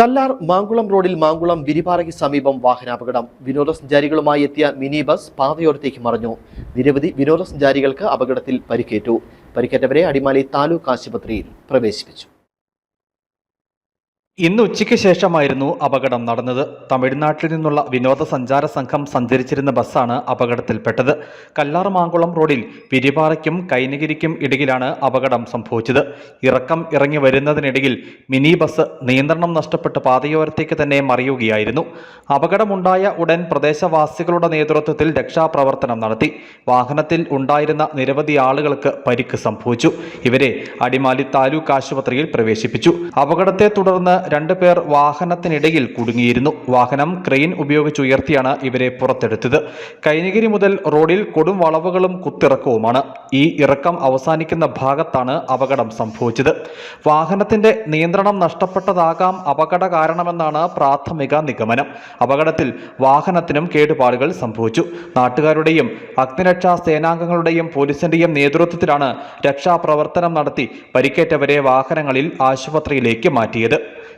കല്ലാർ മാങ്കുളം റോഡിൽ മാങ്കുളം വിരിപാറയ്ക്ക് സമീപം വാഹനാപകടം. വിനോദസഞ്ചാരികളുമായി എത്തിയ മിനി ബസ് പാതയോരത്തേക്ക് മറിഞ്ഞു. നിരവധി വിനോദസഞ്ചാരികൾക്ക് അപകടത്തിൽ പരിക്കേറ്റു. പരിക്കേറ്റവരെ അടിമാലി താലൂക്ക് ആശുപത്രിയിൽ പ്രവേശിപ്പിച്ചു. ഇന്ന് ഉച്ചയ്ക്ക് ശേഷമായിരുന്നു അപകടം നടന്നത്. തമിഴ്നാട്ടിൽ നിന്നുള്ള വിനോദസഞ്ചാര സംഘം സഞ്ചരിച്ചിരുന്ന ബസ്സാണ് അപകടത്തിൽപ്പെട്ടത്. കല്ലാർമാങ്കുളം റോഡിൽ പിരിപാറയ്ക്കും കൈനഗിരിക്കും ഇടയിലാണ് അപകടം സംഭവിച്ചത്. ഇറക്കം ഇറങ്ങി വരുന്നതിനിടയിൽ മിനി ബസ് നിയന്ത്രണം നഷ്ടപ്പെട്ട് പാതയോരത്തേക്ക് തന്നെ മറിയുകയായിരുന്നു. അപകടമുണ്ടായ ഉടൻ പ്രദേശവാസികളുടെ നേതൃത്വത്തിൽ രക്ഷാപ്രവർത്തനം നടത്തി. വാഹനത്തിൽ ഉണ്ടായിരുന്ന നിരവധി ആളുകൾക്ക് പരിക്ക് സംഭവിച്ചു. ഇവരെ അടിമാലി താലൂക്ക് ആശുപത്രിയിൽ പ്രവേശിപ്പിച്ചു. അപകടത്തെ തുടർന്ന് രണ്ടുപേർ വാഹനത്തിനിടയിൽ കുടുങ്ങിയിരുന്നു. വാഹനം ക്രെയിൻ ഉപയോഗിച്ച് ഉയർത്തിയാണ് ഇവരെ പുറത്തെടുത്തത്. കൈനഗിരി മുതൽ റോഡിൽ കൊടും വളവുകളും കുത്തിറക്കവുമാണ്. ഈ ഇറക്കം അവസാനിക്കുന്ന ഭാഗത്താണ് അപകടം സംഭവിച്ചത്. വാഹനത്തിന്റെ നിയന്ത്രണം നഷ്ടപ്പെട്ടതാകാം അപകട കാരണമെന്നാണ് പ്രാഥമിക നിഗമനം. അപകടത്തിൽ വാഹനത്തിനും കേടുപാടുകൾ സംഭവിച്ചു. നാട്ടുകാരുടെയും അഗ്നിരക്ഷാ സേനാംഗങ്ങളുടെയും പോലീസിന്റെയും നേതൃത്വത്തിലാണ് രക്ഷാപ്രവർത്തനം നടത്തി പരിക്കേറ്റവരെ വാഹനങ്ങളിൽ ആശുപത്രിയിലേക്ക് മാറ്റിയത്.